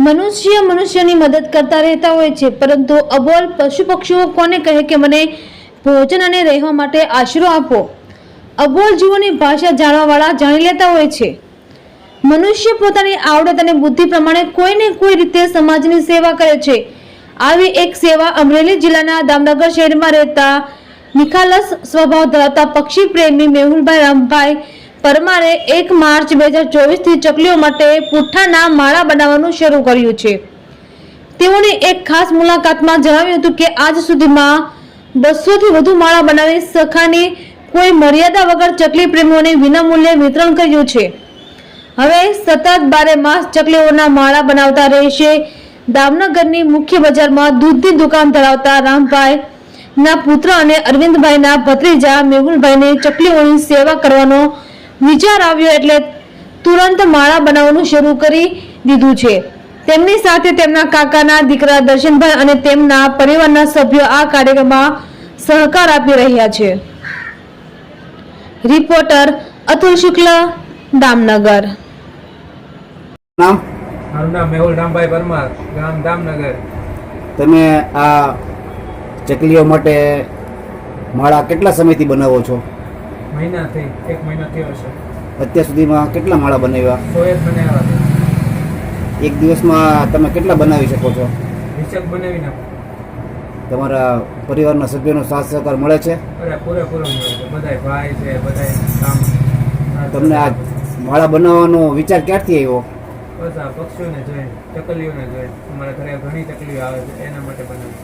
મનુષ્ય મનુષ્યની મદદ કરતા રહેતા હોય છે. પરંતુ અબોલ પશુ પક્ષીઓ કોને કહે કે મને ભોજન અને રહેવા માટે આશરો આપો? અબોલ જીવોની ભાષા જાણવાવાળા જાણી લેતા હોય છે. મનુષ્ય પોતાની આવડત અને બુદ્ધિ પ્રમાણે કોઈને કોઈ રીતે સમાજની સેવા કરે છે. આવી એક સેવા અમરેલી જિલ્લાના દામનગર શહેરમાં રહેતા નિખાલસ સ્વભાવ ધરાવતા પક્ષી પ્રેમી મેહુલભાઈ રામભાઈ પરમારે એક માર્ચ બે હજાર ચોવીસથી ચકલીઓ માટે પુઠ્ઠાના માળા બનાવવાનું શરૂ કર્યું છે. તેઓની એક ખાસ મુલાકાતમાં જણાવ્યું હતું કે આજ સુધીમાં બસોથી વધુ માળા બનાવી સખાની કોઈ મર્યાદા વગર ચકલી પ્રેમીઓને વિનામૂલ્યે વિતરણ કર્યું છે. હવે સતત બારે માસ ચકલીઓના માળા બનાવતા રહેશે. દામનગરની મુખ્ય બજારમાં દૂધની દુકાન ધરાવતા રામભાઈ ના પુત્ર અને અરવિંદભાઈના ભત્રીજા મેહુલભાઈને ચકલીઓની સેવા કરવાનો વિચાર આવ્યો એટલે તુરંત માળા બનાવવાનું શરૂ કરી દીધું છે. તેમની સાથે તેમના કાકાના દીકરા દર્શનભાઈ અને તેમના પરિવારના સભ્યો આ કાર્યક્રમમાં સહકાર આપી રહ્યા છે. રિપોર્ટર અતુલ શુક્લ દામનગર. નામ? મારું નામ મેહુલ રામભાઈ પરમાર ગામ દામનગર. તમે આ ચકલીઓ માટે માળા કેટલા સમયથી બનાવો છો? મહિનાથી એક મહિના થયો છે. અત્યાર સુધીમાં કેટલા માળા બનાવ્યા? સો એક બનાવ્યા એક દિવસમાં તમે કેટલા બનાવી શકો છો? હિસાબ બનાવી નાખો તમારા પરિવારના સભ્યોનો સાથ સહકાર મળે છે? અરે પૂરેપૂરો મળે છે. બધાય ભાઈ છે બધાય કામ તમને આ માળા બનાવવાનો વિચાર ક્યારથી આવ્યો? બસ આ પક્ષીઓને જોઈ ચકલીઓને જોઈ અમારા ઘરે ઘણી ચકલીઓ આવે છે એના માટે બનાવી